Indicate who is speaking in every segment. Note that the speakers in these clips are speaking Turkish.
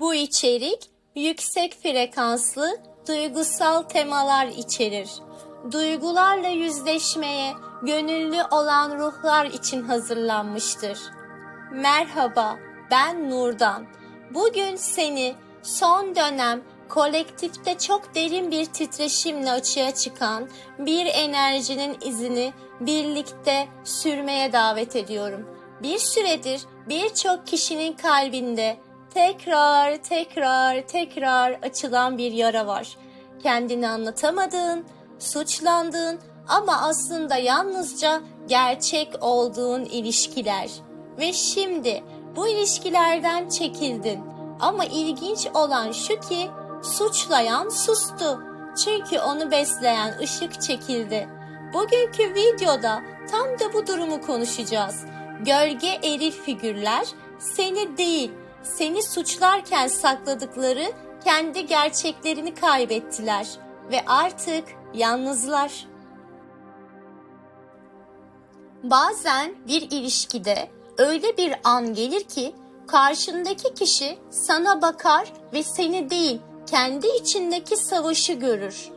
Speaker 1: Bu içerik yüksek frekanslı duygusal temalar içerir. Duygularla yüzleşmeye gönüllü olan ruhlar için hazırlanmıştır. Merhaba, ben Nurdan. Bugün seni son dönem kolektifte çok derin bir titreşimle açığa çıkan bir enerjinin izini birlikte sürmeye davet ediyorum. Bir süredir birçok kişinin kalbinde tekrar tekrar tekrar açılan bir yara var. Kendini anlatamadığın, suçlandığın ama aslında yalnızca gerçek olduğun ilişkiler. Ve şimdi bu ilişkilerden çekildin. Ama ilginç olan şu ki suçlayan sustu. Çünkü onu besleyen ışık çekildi. Bugünkü videoda tam da bu durumu konuşacağız. Gölge eril figürler seni değil, seni suçlarken sakladıkları kendi gerçeklerini kaybettiler ve artık yalnızlar. Bazen bir ilişkide öyle bir an gelir ki karşındaki kişi sana bakar ve seni değil kendi içindeki savaşı görür.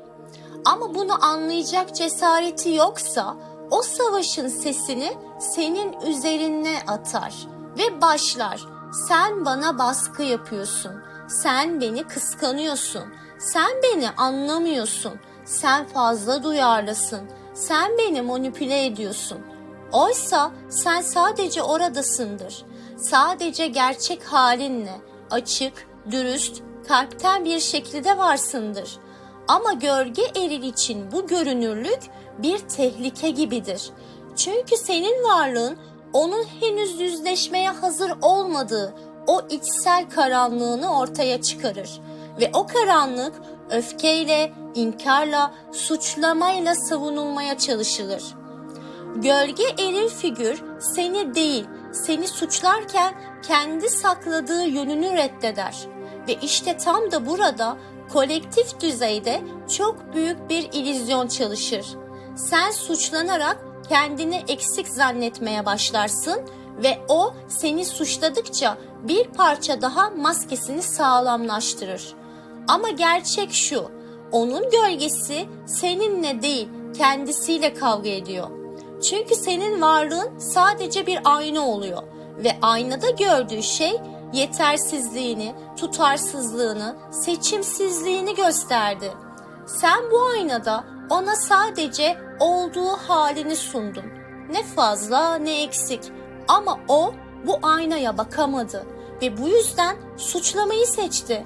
Speaker 1: Ama bunu anlayacak cesareti yoksa o savaşın sesini senin üzerine atar ve başlar. Sen bana baskı yapıyorsun. Sen beni kıskanıyorsun. Sen beni anlamıyorsun. Sen fazla duyarlısın. Sen beni manipüle ediyorsun. Oysa sen sadece oradasındır. Sadece gerçek halinle açık, dürüst, kalpten bir şekilde varsındır. Ama gölge eril için bu görünürlük bir tehlike gibidir. Çünkü senin varlığın onun henüz yüzleşmeye hazır olmadığı o içsel karanlığını ortaya çıkarır ve o karanlık öfkeyle, inkarla, suçlamayla savunulmaya çalışılır. Gölge eril figür seni değil, seni suçlarken kendi sakladığı yönünü reddeder. Ve işte tam da burada kolektif düzeyde çok büyük bir ilizyon çalışır. Sen suçlanarak kendini eksik zannetmeye başlarsın ve o seni suçladıkça bir parça daha maskesini sağlamlaştırır. Ama gerçek şu, onun gölgesi seninle değil, kendisiyle kavga ediyor. Çünkü senin varlığın sadece bir ayna oluyor ve aynada gördüğü şey yetersizliğini, tutarsızlığını, seçimsizliğini gösterdi. Sen bu aynada ona sadece olduğu halini sundun. Ne fazla ne eksik. Ama o bu aynaya bakamadı ve bu yüzden suçlamayı seçti.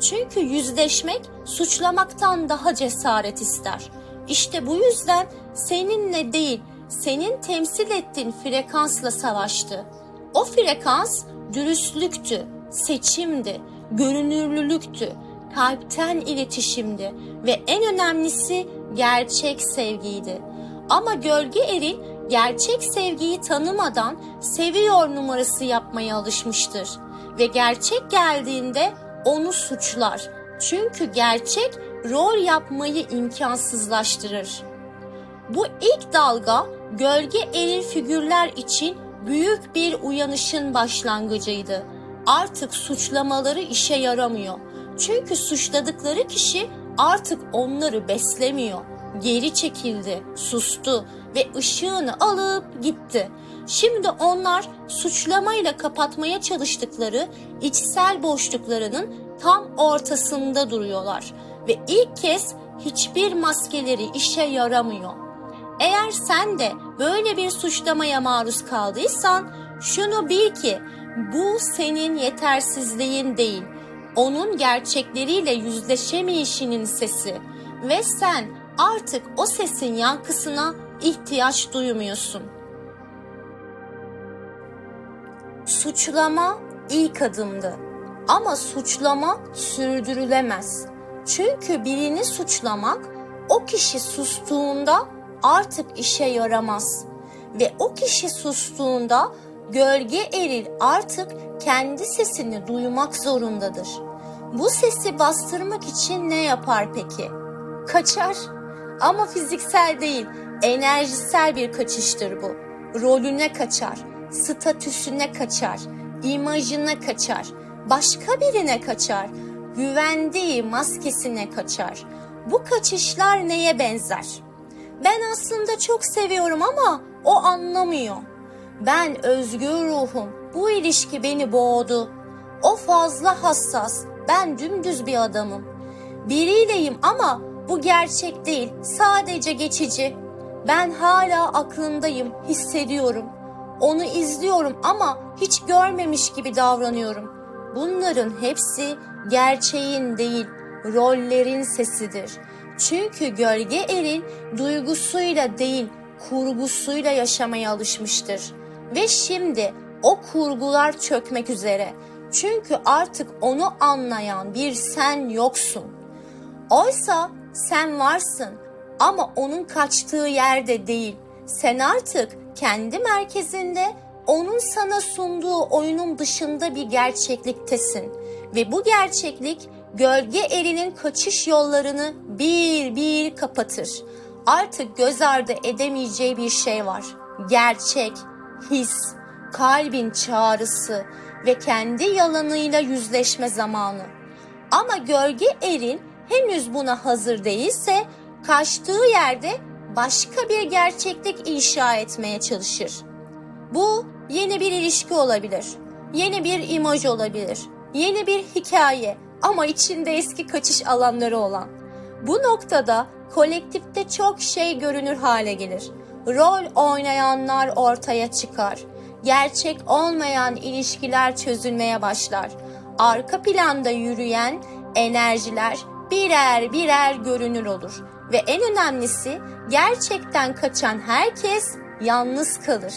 Speaker 1: Çünkü yüzleşmek suçlamaktan daha cesaret ister. İşte bu yüzden seninle değil, senin temsil ettiğin frekansla savaştı. O frekans dürüstlüktü, seçimdi, görünürlülüktü, kalpten iletişimdi ve en önemlisi gerçek sevgiydi. Ama gölge eril gerçek sevgiyi tanımadan seviyor numarası yapmaya alışmıştır ve gerçek geldiğinde onu suçlar. Çünkü gerçek rol yapmayı imkansızlaştırır. Bu ilk dalga gölge eril figürler için büyük bir uyanışın başlangıcıydı. Artık suçlamaları işe yaramıyor. Çünkü suçladıkları kişi artık onları beslemiyor. Geri çekildi, sustu ve ışığını alıp gitti. Şimdi onlar suçlamayla kapatmaya çalıştıkları içsel boşluklarının tam ortasında duruyorlar ve ilk kez hiçbir maskeleri işe yaramıyor. Eğer sen de böyle bir suçlamaya maruz kaldıysan şunu bil ki bu senin yetersizliğin değil, onun gerçekleriyle yüzleşemeyişinin sesi ve sen artık o sesin yankısına ihtiyaç duymuyorsun. Suçlama ilk adımdı ama suçlama sürdürülemez. Çünkü birini suçlamak o kişi sustuğunda artık işe yaramaz ve o kişi sustuğunda gölge eril artık kendi sesini duymak zorundadır. Bu sesi bastırmak için ne yapar peki? Kaçar. Ama fiziksel değil, enerjisel bir kaçıştır bu. Rolüne kaçar, statüsüne kaçar, imajına kaçar. başka birine kaçar. Güvendiği maskesine kaçar. Bu kaçışlar neye benzer? Ben aslında çok seviyorum ama o anlamıyor. Ben özgür ruhum. Bu ilişki beni boğdu. O fazla hassas. Ben dümdüz bir adamım. Biriyleyim ama bu gerçek değil. Sadece geçici. Ben hala aklındayım, hissediyorum. Onu izliyorum ama hiç görmemiş gibi davranıyorum. Bunların hepsi gerçeğin değil, rollerin sesidir. Çünkü gölge erin duygusuyla değil, kurgusuyla yaşamaya alışmıştır. Ve şimdi o kurgular çökmek üzere. Çünkü artık onu anlayan bir sen yoksun. Oysa sen varsın ama onun kaçtığı yerde değil. Sen artık kendi merkezinde onun sana sunduğu oyunun dışında bir gerçekliktesin. Ve bu gerçeklik gölge erinin kaçış yollarını bir bir kapatır. Artık göz ardı edemeyeceği bir şey var. Gerçek, his, kalbin çağrısı ve kendi yalanıyla yüzleşme zamanı. Ama gölge erin henüz buna hazır değilse kaçtığı yerde başka bir gerçeklik inşa etmeye çalışır. Bu yeni bir ilişki olabilir. Yeni bir imaj olabilir. Yeni bir hikaye ama içinde eski kaçış alanları olan. Bu noktada kolektifte çok şey görünür hale gelir. Rol oynayanlar ortaya çıkar. Gerçek olmayan ilişkiler çözülmeye başlar. Arka planda yürüyen enerjiler birer birer görünür olur ve en önemlisi gerçekten kaçan herkes yalnız kalır.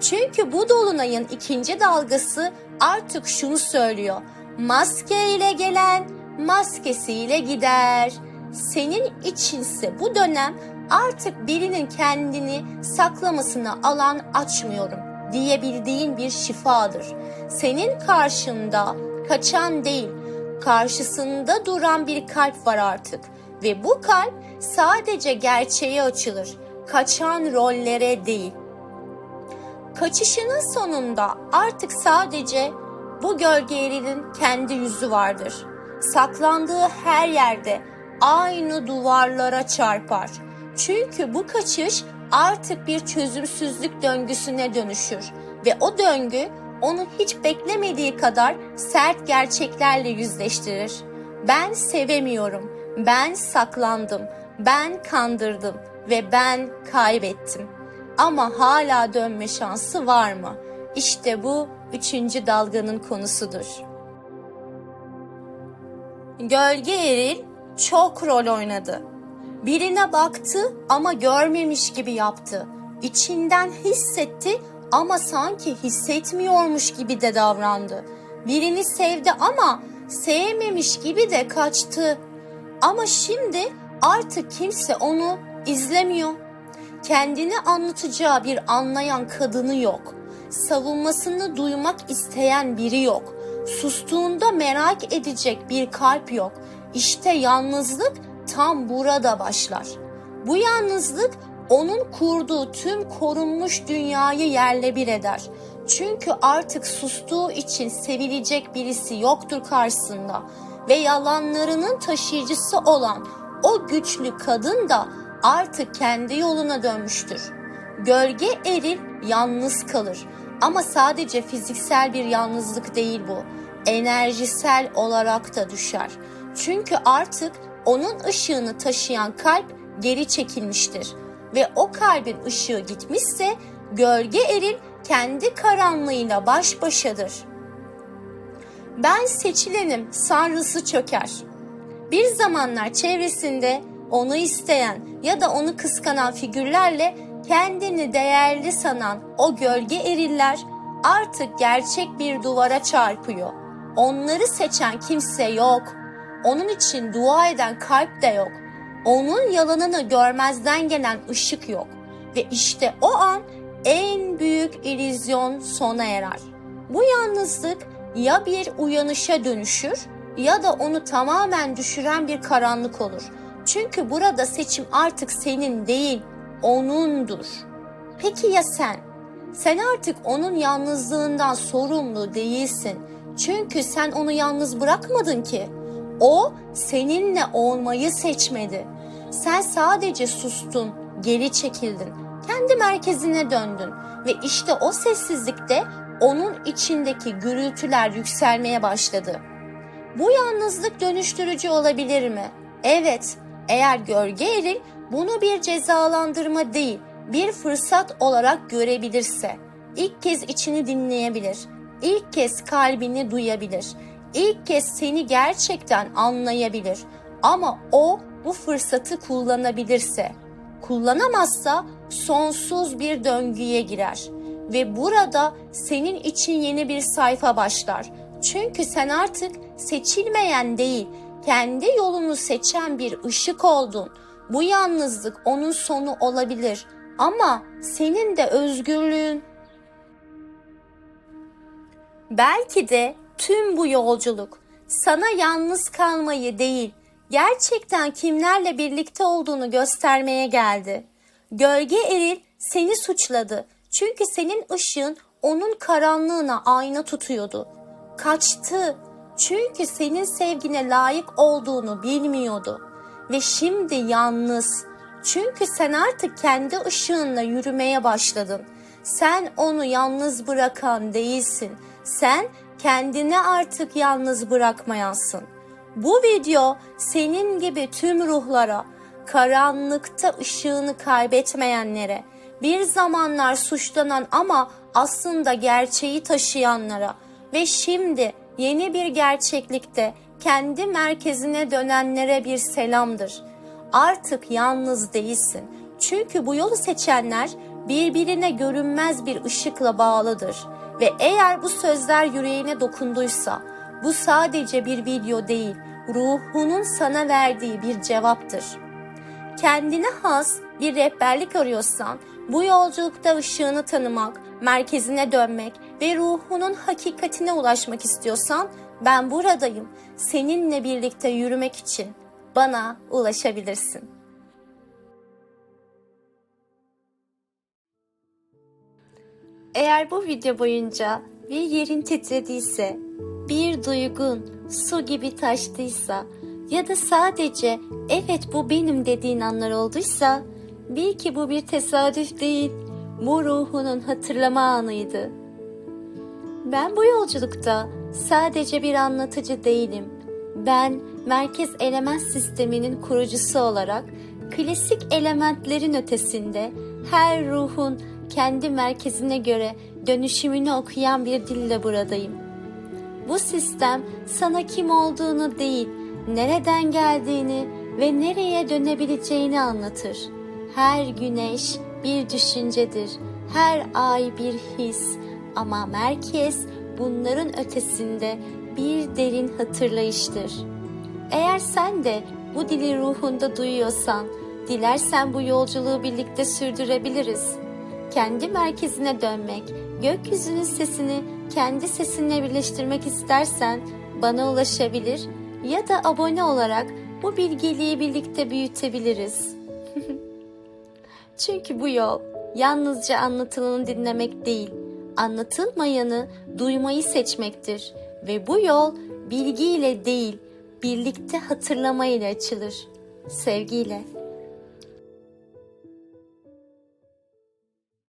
Speaker 1: Çünkü bu dolunayın ikinci dalgası artık şunu söylüyor. Maske ile gelen maskesiyle gider. Senin içinse bu dönem artık birinin kendini saklamasına alan açmıyorum diyebildiğin bir şifadır. Senin karşında kaçan değil, karşısında duran bir kalp var artık ve bu kalp sadece gerçeğe açılır. Kaçan rollere değil. Kaçışının sonunda artık sadece bu gölge erinin kendi yüzü vardır. Saklandığı her yerde aynı duvarlara çarpar. Çünkü bu kaçış artık bir çözümsüzlük döngüsüne dönüşür ve o döngü onu hiç beklemediği kadar sert gerçeklerle yüzleştirir. Ben sevemiyorum, ben saklandım, ben kandırdım ve ben kaybettim. Ama hala dönme şansı var mı? İşte bu üçüncü dalganın konusudur. Gölge eril çok rol oynadı. Birine baktı ama görmemiş gibi yaptı. İçinden hissetti ama sanki hissetmiyormuş gibi de davrandı. Birini sevdi ama sevmemiş gibi de kaçtı. Ama şimdi artık kimse onu izlemiyor. Kendini anlatacağı bir anlayan kadını yok. Savunmasını duymak isteyen biri yok. Sustuğunda merak edecek bir kalp yok. İşte yalnızlık tam burada başlar. Bu yalnızlık onun kurduğu tüm korunmuş dünyayı yerle bir eder. Çünkü artık sustuğu için sevilecek birisi yoktur karşısında ve yalanlarının taşıyıcısı olan o güçlü kadın da artık kendi yoluna dönmüştür. Gölge eril yalnız kalır ama sadece fiziksel bir yalnızlık değil bu. Enerjisel olarak da düşer. Çünkü artık onun ışığını taşıyan kalp geri çekilmiştir ve o kalbin ışığı gitmişse gölge eril kendi karanlığıyla baş başadır. Ben seçilenim sanrısı çöker. Bir zamanlar çevresinde onu isteyen ya da onu kıskanan figürlerle kendini değerli sanan o gölge eriller artık gerçek bir duvara çarpıyor. Onları seçen kimse yok. Onun için dua eden kalp de yok. Onun yalanını görmezden gelen ışık yok. Ve işte o an en büyük illüzyon sona erer. Bu yalnızlık ya bir uyanışa dönüşür ya da onu tamamen düşüren bir karanlık olur. Çünkü burada seçim artık senin değil, onundur. Peki ya sen? Sen artık onun yalnızlığından sorumlu değilsin. Çünkü sen onu yalnız bırakmadın ki. O seninle olmayı seçmedi. Sen sadece sustun, geri çekildin, kendi merkezine döndün ve işte o sessizlikte onun içindeki gürültüler yükselmeye başladı. Bu yalnızlık dönüştürücü olabilir mi? Evet, eğer gölge eril bunu bir cezalandırma değil, bir fırsat olarak görebilirse, ilk kez içini dinleyebilir, ilk kez kalbini duyabilir, ilk kez seni gerçekten anlayabilir. Ama o bu fırsatı kullanabilirse, kullanamazsa sonsuz bir döngüye girer ve burada senin için yeni bir sayfa başlar. Çünkü sen artık seçilmeyen değil, kendi yolunu seçen bir ışık oldun. Bu yalnızlık onun sonu olabilir ama senin de özgürlüğün. Belki de tüm bu yolculuk sana yalnız kalmayı değil, gerçekten kimlerle birlikte olduğunu göstermeye geldi. Gölge eril seni suçladı. Çünkü senin ışığın onun karanlığına ayna tutuyordu. Kaçtı. Çünkü senin sevgine layık olduğunu bilmiyordu. Ve şimdi yalnız. Çünkü sen artık kendi ışığınla yürümeye başladın. Sen onu yalnız bırakan değilsin. Sen kendini artık yalnız bırakmayansın. Bu video senin gibi tüm ruhlara, karanlıkta ışığını kaybetmeyenlere, bir zamanlar suçlanan ama aslında gerçeği taşıyanlara ve şimdi yeni bir gerçeklikte kendi merkezine dönenlere bir selamdır. Artık yalnız değilsin. Çünkü bu yolu seçenler birbirine görünmez bir ışıkla bağlıdır. Ve eğer bu sözler yüreğine dokunduysa, bu sadece bir video değil, ruhunun sana verdiği bir cevaptır. Kendine has bir rehberlik arıyorsan, bu yolculukta ışığını tanımak, merkezine dönmek ve ruhunun hakikatine ulaşmak istiyorsan, ben buradayım. Seninle birlikte yürümek için bana ulaşabilirsin. Eğer bu video boyunca bir yerin titrediyse, bir duygun su gibi taştıysa ya da sadece evet bu benim dediğin anlar olduysa bil ki bu bir tesadüf değil, bu ruhunun hatırlama anıydı. Ben bu yolculukta sadece bir anlatıcı değilim. Ben merkez element sisteminin kurucusu olarak klasik elementlerin ötesinde her ruhun kendi merkezine göre dönüşümünü okuyan bir dille buradayım. Bu sistem sana kim olduğunu değil, nereden geldiğini ve nereye dönebileceğini anlatır. Her güneş bir düşüncedir, her ay bir his ama merkez bunların ötesinde bir derin hatırlayıştır. Eğer sen de bu dili ruhunda duyuyorsan, dilersen bu yolculuğu birlikte sürdürebiliriz. Kendi merkezine dönmek, gökyüzünün sesini kendi sesinle birleştirmek istersen bana ulaşabilir ya da abone olarak bu bilgeliği birlikte büyütebiliriz. Çünkü bu yol yalnızca anlatılanı dinlemek değil, anlatılmayanı duymayı seçmektir ve bu yol bilgiyle değil, birlikte hatırlamayla açılır. Sevgiyle.